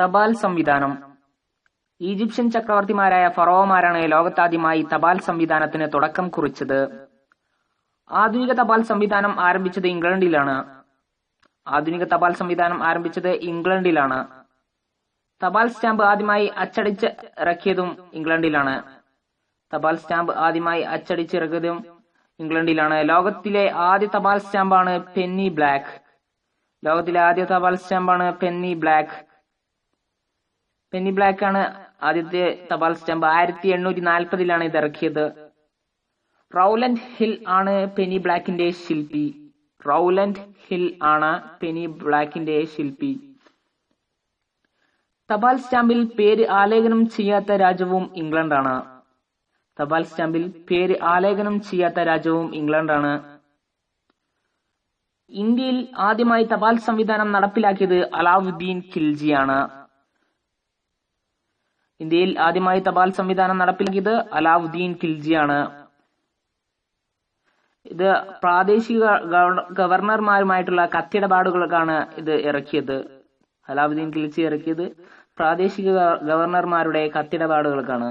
തപാൽ സംവിധാനം. ഈജിപ്ഷ്യൻ ചക്രവർത്തിമാരായ ഫറോവമാരാണ് ലോകത്താദ്യമായി തപാൽ സംവിധാനത്തിന് തുടക്കം കുറിച്ചത്. ആധുനിക തപാൽ സംവിധാനം ആരംഭിച്ചത് ഇംഗ്ലണ്ടിലാണ്. ആധുനിക തപാൽ സംവിധാനം ആരംഭിച്ചത് ഇംഗ്ലണ്ടിലാണ്. തപാൽ സ്റ്റാമ്പ് ആദ്യമായി അച്ചടിച്ച് ഇറക്കിയതും ഇംഗ്ലണ്ടിലാണ്. തപാൽ സ്റ്റാമ്പ് ആദ്യമായി അച്ചടിച്ച് ഇറക്കിയതും ഇംഗ്ലണ്ടിലാണ്. ലോകത്തിലെ ആദ്യ തപാൽ സ്റ്റാമ്പാണ് പെന്നി ബ്ലാക്ക്. ലോകത്തിലെ ആദ്യ തപാൽ സ്റ്റാമ്പാണ് പെന്നി ബ്ലാക്ക്. പെന്നി ബ്ലാക്ക് ആണ് ആദ്യത്തെ തപാൽ സ്റ്റാമ്പ്. ആയിരത്തി എണ്ണൂറ്റി നാൽപ്പതിലാണ് ഇത് ഇറക്കിയത്. റൗലൻഡ് ഹിൽ ആണ് പെനി ബ്ലാക്കിന്റെ ശില്പി. റൗലൻഡ് ഹിൽ ആണ് പെനി ബ്ലാക്കിന്റെ ശില്പി. തപാൽ സ്റ്റാമ്പിൽ പേര് ആലേഖനം ചെയ്യാത്ത രാജ്യവും ഇംഗ്ലണ്ടാണ് തപാൽ സ്റ്റാമ്പിൽ പേര് ആലേഖനം ചെയ്യാത്ത രാജ്യവും ഇംഗ്ലണ്ടാണ് ഇന്ത്യയിൽ ആദ്യമായി തപാൽ സംവിധാനം നടപ്പിലാക്കിയത് അലാവുദ്ദീൻ ഖിൽജിയാണ്. ഇന്ത്യയിൽ ആദ്യമായി തപാൽ സംവിധാനം നടപ്പിലാക്കിയത് അലാവുദ്ദീൻ ഖിൽജിയാണ്. ഇത് പ്രാദേശിക ഗവർണർമാരുമായിട്ടുള്ള കത്തിടപാടുകൾക്കാണ് ഇത് ഇറക്കിയത്. അലാവുദ്ദീൻ ഖിൽജി ഇറക്കിയത് പ്രാദേശിക ഗവർണർമാരുടെ കത്തിടപാടുകൾക്കാണ്.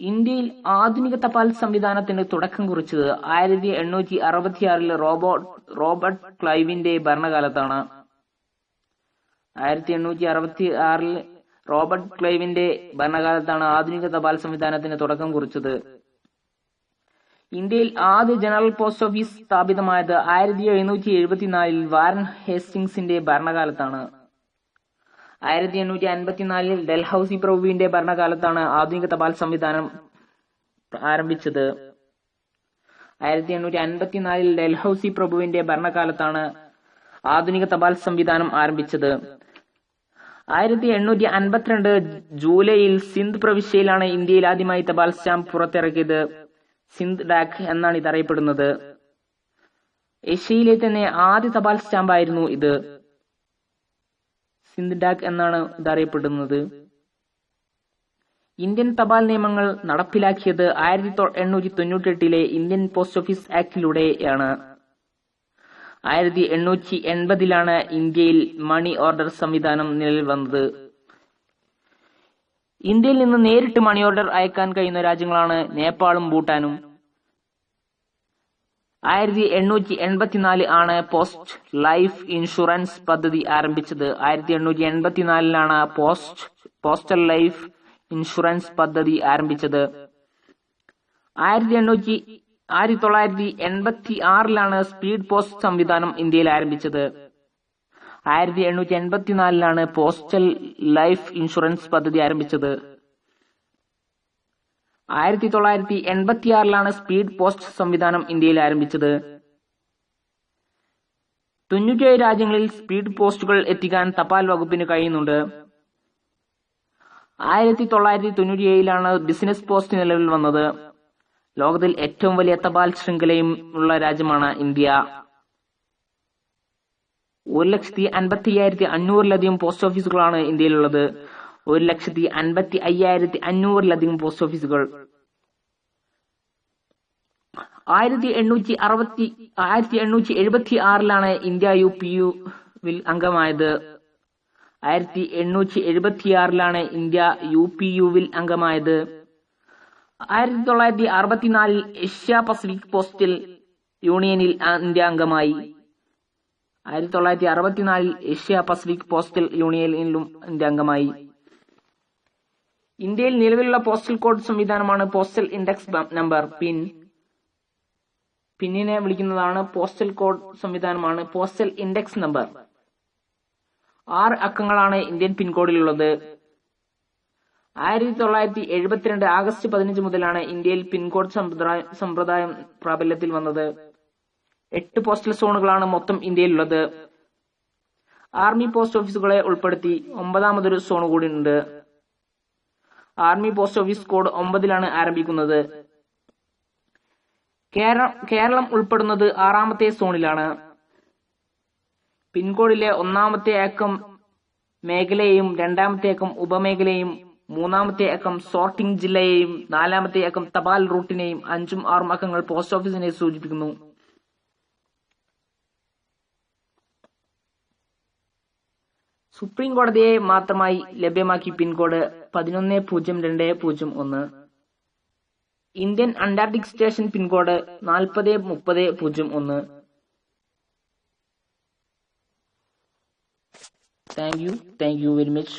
ഇന്ത്യയിൽ ആധുനിക തപാൽ സംവിധാനത്തിന് തുടക്കം കുറിച്ചത് ആയിരത്തി എണ്ണൂറ്റി അറുപത്തിയാറിൽ റോബോട്ട് റോബർട്ട് ക്ലൈവിന്റെ ഭരണകാലത്താണ്. ആയിരത്തി എണ്ണൂറ്റി അറുപത്തി ആറിൽ റോബർട്ട് ക്ലൈവിന്റെ ഭരണകാലത്താണ് ആധുനിക തപാൽ സംവിധാനത്തിന് തുടക്കം കുറിച്ചത്. ഇന്ത്യയിൽ ആദ്യ ജനറൽ പോസ്റ്റ് ഓഫീസ് സ്ഥാപിതമായത് ആയിരത്തി എഴുന്നൂറ്റി എഴുപത്തിനാലിൽ വാരൻ ഹേസ്റ്റിംഗ്സിന്റെ ഭരണകാലത്താണ്. ആയിരത്തി എണ്ണൂറ്റി അൻപത്തിനാലിൽ ഡൽഹൌസി പ്രഭുവിന്റെ ഭരണകാലത്താണ് ആധുനിക തപാൽ സംവിധാനം ആരംഭിച്ചത്. ആയിരത്തി എണ്ണൂറ്റി അൻപത്തിനാലിൽ ഡൽഹൌസി പ്രഭുവിന്റെ ഭരണകാലത്താണ് ആധുനിക തപാൽ സംവിധാനം ആരംഭിച്ചത്. ആയിരത്തി എണ്ണൂറ്റി അൻപത്തിരണ്ട് ജൂലൈയിൽ സിന്ധ് പ്രവിശ്യയിലാണ് ഇന്ത്യയിൽ ആദ്യമായി തപാൽ സ്റ്റാമ്പ് പുറത്തിറക്കിയത്. സിന്ധ് ഡാക് എന്നാണ് ഇത് അറിയപ്പെടുന്നത് ഏഷ്യയിലെ തന്നെ ആദ്യ തപാൽ സ്റ്റാമ്പ് ആയിരുന്നു ഇത്. സിന്ധ് ഡാക് എന്നാണ് ഇത് അറിയപ്പെടുന്നത് ഇന്ത്യൻ തപാൽ നിയമങ്ങൾ നടപ്പിലാക്കിയത് ആയിരത്തി എണ്ണൂറ്റി തൊണ്ണൂറ്റി എട്ടിലെ ഇന്ത്യൻ പോസ്റ്റ് ഓഫീസ് ആക്ടിലൂടെയാണ്. ആയിരത്തി എണ്ണൂറ്റി എൺപതിലാണ് ഇന്ത്യയിൽ മണി ഓർഡർ സംവിധാനം നിലവിൽ വന്നത്. ഇന്ത്യയിൽ നിന്ന് നേരിട്ട് മണി ഓർഡർ അയക്കാൻ കഴിയുന്ന രാജ്യങ്ങളാണ് നേപ്പാളും ഭൂട്ടാനും. ആയിരത്തി എണ്ണൂറ്റി എൺപത്തിനാല് ആണ് പോസ്റ്റ് ലൈഫ് ഇൻഷുറൻസ് പദ്ധതി ആരംഭിച്ചത്. ആയിരത്തി എണ്ണൂറ്റി എൺപത്തിനാലിലാണ് പോസ്റ്റ് പോസ്റ്റൽ ലൈഫ് ഇൻഷുറൻസ് പദ്ധതി ആരംഭിച്ചത്. ആയിരത്തി എണ്ണൂറ്റി ആയിരത്തി തൊള്ളായിരത്തി എൺപത്തി ആറിലാണ് സ്പീഡ് പോസ്റ്റ് സംവിധാനം ഇന്ത്യയിൽ ആരംഭിച്ചത്. ആയിരത്തി എണ്ണൂറ്റി എൺപത്തിനാലിലാണ് പോസ്റ്റൽ ലൈഫ് ഇൻഷുറൻസ് പദ്ധതി ആരംഭിച്ചത്. ആയിരത്തി തൊള്ളായിരത്തി എൺപത്തിയാറിലാണ് സ്പീഡ് പോസ്റ്റ് സംവിധാനം ഇന്ത്യയിൽ ആരംഭിച്ചത്. തൊണ്ണൂറ്റിയേഴ് രാജ്യങ്ങളിൽ സ്പീഡ് പോസ്റ്റുകൾ എത്തിക്കാൻ തപാൽ വകുപ്പിന് കഴിയുന്നുണ്ട്. ആയിരത്തി തൊള്ളായിരത്തി തൊണ്ണൂറ്റിയേഴിലാണ് ബിസിനസ് പോസ്റ്റ് നിലവിൽ വന്നത്. ലോകത്തിൽ ഏറ്റവും വലിയ തപാൽ ശൃംഖലയും ഉള്ള രാജ്യമാണ് ഇന്ത്യ. ഒരു ലക്ഷത്തി അൻപത്തി അയ്യായിരത്തി അഞ്ഞൂറിലധികം പോസ്റ്റ് ഓഫീസുകളാണ് ഇന്ത്യയിലുള്ളത്. ഒരു ലക്ഷത്തി അൻപത്തി അയ്യായിരത്തി അഞ്ഞൂറിലധികം പോസ്റ്റ് ഓഫീസുകൾ. ആയിരത്തി എണ്ണൂറ്റി അറുപത്തി ആയിരത്തി എണ്ണൂറ്റി എഴുപത്തി ആറിലാണ് ഇന്ത്യ യു പി യുവിൽ അംഗമായത്. ആയിരത്തി എണ്ണൂറ്റി എഴുപത്തി ആറിലാണ് ഇന്ത്യ യു പി യുവിൽ അംഗമായത്. ആയിരത്തി തൊള്ളായിരത്തി അറുപത്തിനാലിൽ ഏഷ്യ പസഫിക് പോസ്റ്റൽ യൂണിയനിൽ അന്ത്യാംഗമായി ആയിരത്തി തൊള്ളായിരത്തി അറുപത്തിനാലിൽ ഏഷ്യ പസഫിക് പോസ്റ്റൽ യൂണിയനിലും അന്ത്യാംഗമായി ഇന്ത്യയിൽ നിലവിലുള്ള പോസ്റ്റൽ കോഡ് സംവിധാനമാണ് പോസ്റ്റൽ ഇൻഡെക്സ് നമ്പർ പിൻ. പിന്നിനെ വിളിക്കുന്നതാണ് പോസ്റ്റൽ കോഡ് സംവിധാനമാണ് പോസ്റ്റൽ ഇൻഡെക്സ് നമ്പർ. ആറ് അക്കങ്ങളാണ് ഇന്ത്യൻ പിൻകോഡിലുള്ളത്. ആയിരത്തി തൊള്ളായിരത്തി എഴുപത്തിരണ്ട് ആഗസ്റ്റ് പതിനഞ്ച് മുതലാണ് ഇന്ത്യയിൽ പിൻകോഡ് സമ്പ്രദായം പ്രാബല്യത്തിൽ വന്നത്. എട്ട് പോസ്റ്റൽ സോണുകളാണ് മൊത്തം ഇന്ത്യയിലുള്ളത്. ആർമി പോസ്റ്റ് ഓഫീസുകളെ ഉൾപ്പെടുത്തി ഒമ്പതാമതൊരു സോൺ കൂടി ഉണ്ട് ആർമി പോസ്റ്റ് ഓഫീസ് കോഡ് ഒമ്പതിലാണ് ആരംഭിക്കുന്നത്. കേര- കേരളം ഉൾപ്പെടുന്നത് ആറാമത്തെ സോണിലാണ്. പിൻകോഡിലെ ഒന്നാമത്തെ അക്കം മേഖലയെയും രണ്ടാമത്തെ അക്കം ഉപമേഖലയെയും മൂന്നാമത്തെ അക്കം സോർട്ടിംഗ് ജില്ലയെയും നാലാമത്തെ അക്കം തപാൽ റൂട്ടിനെയും അഞ്ചും ആറും അക്കങ്ങൾ പോസ്റ്റ് ഓഫീസിനെ സൂചിപ്പിക്കുന്നു. സുപ്രീം കോടതിയെ മാത്രമായി ലഭ്യമാക്കി പിൻകോഡ് പതിനൊന്ന് പൂജ്യം രണ്ട് പൂജ്യം ഒന്ന്. ഇന്ത്യൻ അന്റാർട്ടിക് സ്റ്റേഷൻ പിൻകോഡ് നാൽപ്പത് മുപ്പത് പൂജ്യം ഒന്ന്. Thank you thank you very much